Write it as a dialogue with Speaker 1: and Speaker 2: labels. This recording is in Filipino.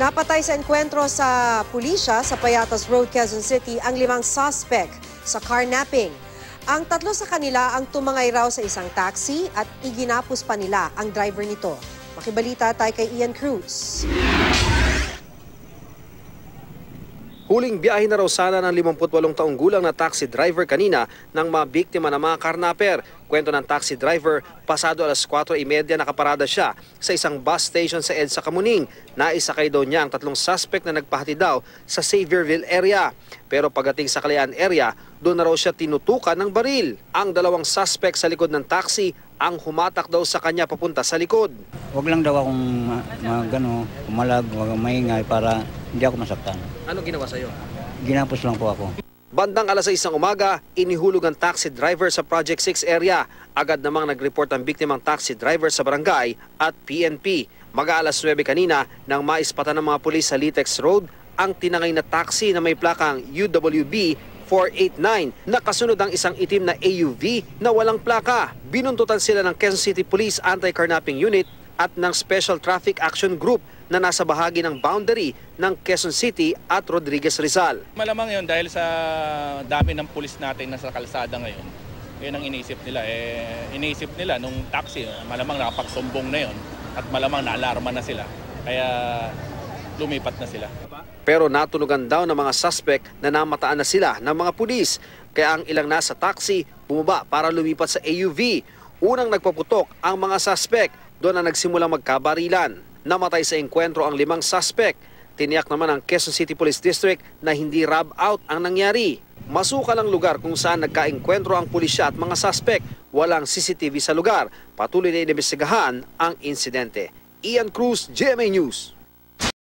Speaker 1: Napatay sa enkwentro sa pulisya sa Payatas Road, Quezon City ang limang suspect sa carnapping. Ang tatlo sa kanila ang tumangay raw sa isang taxi at iginapos pa nila ang driver nito. Makibalita tayo kay Ian Cruz.
Speaker 2: Huling biyahe na raw sana ng 58 taong gulang na taxi driver kanina ng mga biktima ng mga karnaper. Kwento ng taxi driver, pasado alas 4.30 nakaparada siya sa isang bus station sa EDSA Kamuning. Naisakay daw niya ang tatlong suspect na nagpahati daw sa Saviorville area. Pero pagdating sa Kalayaan area, doon na raw siya tinutukan ng baril. Ang dalawang suspect sa likod ng taxi ang humatak daw sa kanya papunta sa likod.
Speaker 3: Huwag lang daw akong ma- mag, ano, umalag, huwag maingay para hindi ako masaktan.
Speaker 2: Ano ginawa sa'yo?
Speaker 3: Ginapos lang po ako.
Speaker 2: Bandang alas 6 ng umaga, inihulog ang taxi driver sa Project 6 area. Agad namang nag-report ang biktimang taxi driver sa barangay at PNP. Mag-aalas 9 kanina nang maispatan ng mga pulis sa Litex Road ang tinangay na taxi na may plakang UWB 489. Nakasunod ang isang itim na AUV na walang plaka. Binuntutan sila ng Quezon City Police Anti-Carnapping Unit at ng Special Traffic Action Group na nasa bahagi ng boundary ng Quezon City at Rodriguez Rizal.
Speaker 4: Malamang yun dahil sa dami ng pulis natin nasa kalsada ngayon. Yun ang iniisip nila. Eh, iniisip nila nung taxi, malamang nakapagsumbong na yun at malamang naalarma na sila. Kaya lumipat na sila.
Speaker 2: Pero natunugan daw ng mga suspect na namataan na sila ng mga pulis. Kaya ang ilang nasa taxi bumaba para lumipat sa AUV. Unang nagpaputok ang mga suspect. Doon na nagsimulang magkabarilan. Namatay sa engkwentro ang limang suspect. Tiniyak naman ang Quezon City Police District na hindi rub out ang nangyari. Masukal ang lugar kung saan nagkaengkwentro ang pulisya at mga suspect. Walang CCTV sa lugar. Patuloy na inimbestigahan ang insidente. Ian Cruz, GMA News.